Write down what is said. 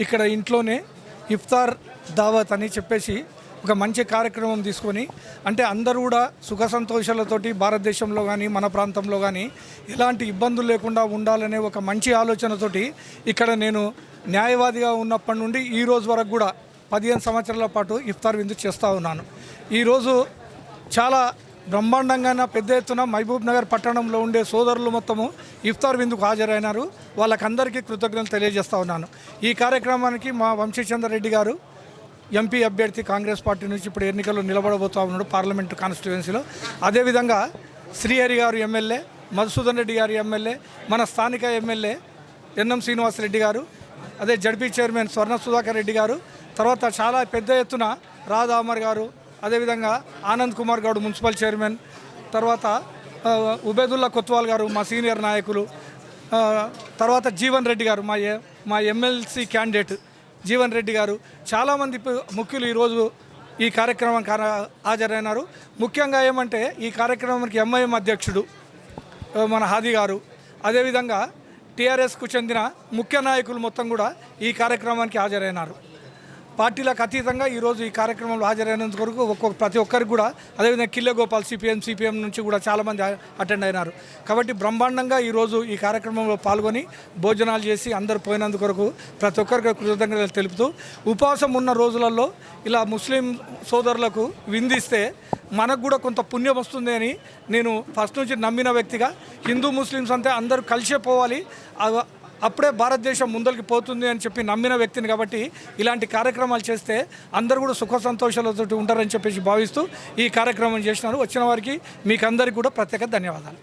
ఇక్కడ ఇంట్లోనే ఇఫ్తార్ దావత్ అని చెప్పేసి ఒక మంచి కార్యక్రమం తీసుకొని అంటే అందరూ కూడా సుఖ సంతోషాలతోటి భారతదేశంలో కానీ మన ప్రాంతంలో కానీ ఎలాంటి ఇబ్బందులు లేకుండా ఉండాలనే ఒక మంచి ఆలోచనతోటి ఇక్కడ నేను న్యాయవాదిగా ఉన్నప్పటి నుండి ఈ రోజు వరకు కూడా పదిహేను సంవత్సరాల పాటు ఇఫ్తార్ విందు చేస్తూ ఉన్నాను. ఈరోజు చాలా బ్రహ్మాండంగా పెద్ద ఎత్తున మహబూబ్ నగర్ పట్టణంలో ఉండే సోదరులు మొత్తము ఇఫ్తార్ విందుకు హాజరైనారు. వాళ్ళకందరికీ కృతజ్ఞతలు తెలియజేస్తా ఉన్నాను. ఈ కార్యక్రమానికి మా వంశీచంద్రరెడ్డి గారు ఎంపీ అభ్యర్థి కాంగ్రెస్ పార్టీ నుంచి ఇప్పుడు ఎన్నికల్లో నిలబడబోతా ఉన్నాడు పార్లమెంటు కాన్స్టిట్యుయెన్సీలో. అదేవిధంగా శ్రీహరి గారు ఎమ్మెల్యే మధుసూదన్ రెడ్డి గారు ఎమ్మెల్యే మన స్థానిక ఎమ్మెల్యే ఎన్ఎం శ్రీనివాసరెడ్డి గారు అదే జడ్పీ చైర్మన్ స్వర్ణ సుధాకర్ రెడ్డి గారు తర్వాత చాలా పెద్ద ఎత్తున రాధామర్ గారు అదేవిధంగా ఆనంద్ కుమార్ గౌడ్ మున్సిపల్ చైర్మన్ తర్వాత ఉబేదుల్లా కొత్వాల్ గారు మా సీనియర్ నాయకులు తర్వాత జీవన్ రెడ్డి గారు మా మా ఎమ్మెల్సీ క్యాండిడేట్ జీవన్ రెడ్డి గారు. చాలామంది ముఖ్యులు ఈరోజు ఈ కార్యక్రమం హాజరైనారు. ముఖ్యంగా ఏమంటే ఈ కార్యక్రమానికి ఎంఐఎం అధ్యక్షుడు మన హాది గారు. అదేవిధంగా టీఆర్ఎస్కు చెందిన ముఖ్య నాయకులు మొత్తం కూడా ఈ కార్యక్రమానికి హాజరైనారు. పార్టీలకు అతీతంగా ఈరోజు ఈ కార్యక్రమంలో హాజరైనందుకు కొరకు ఒక్కొక్క ప్రతి ఒక్కరికి కూడా అదేవిధంగా కిల్లె గోపాల్ సిపిఎం సిపిఎం నుంచి కూడా చాలామంది అటెండ్ అయినారు. కాబట్టి బ్రహ్మాండంగా ఈరోజు ఈ కార్యక్రమంలో పాల్గొని భోజనాలు చేసి అందరు పోయినందుకు కొరకు ప్రతి ఒక్కరికి కృతజ్ఞతలు తెలుపుతూ ఉపవాసం ఉన్న రోజులలో ఇలా ముస్లిం సోదరులకు విందిస్తే మనకు కూడా కొంత పుణ్యం వస్తుంది అని నేను ఫస్ట్ నుంచి నమ్మిన వ్యక్తిగా హిందూ ముస్లిమ్స్ అంతే అందరూ కలిసే పోవాలి. అప్పుడే భారతదేశం ముందరికి పోతుంది అని చెప్పి నమ్మిన వ్యక్తిని కాబట్టి ఇలాంటి కార్యక్రమాలు చేస్తే అందరూ కూడా సుఖ సంతోషాలతో ఉంటారని చెప్పేసి భావిస్తూ ఈ కార్యక్రమం చేసినారు వచ్చిన వారికి మీకు అందరికీ కూడా ప్రత్యేక ధన్యవాదాలు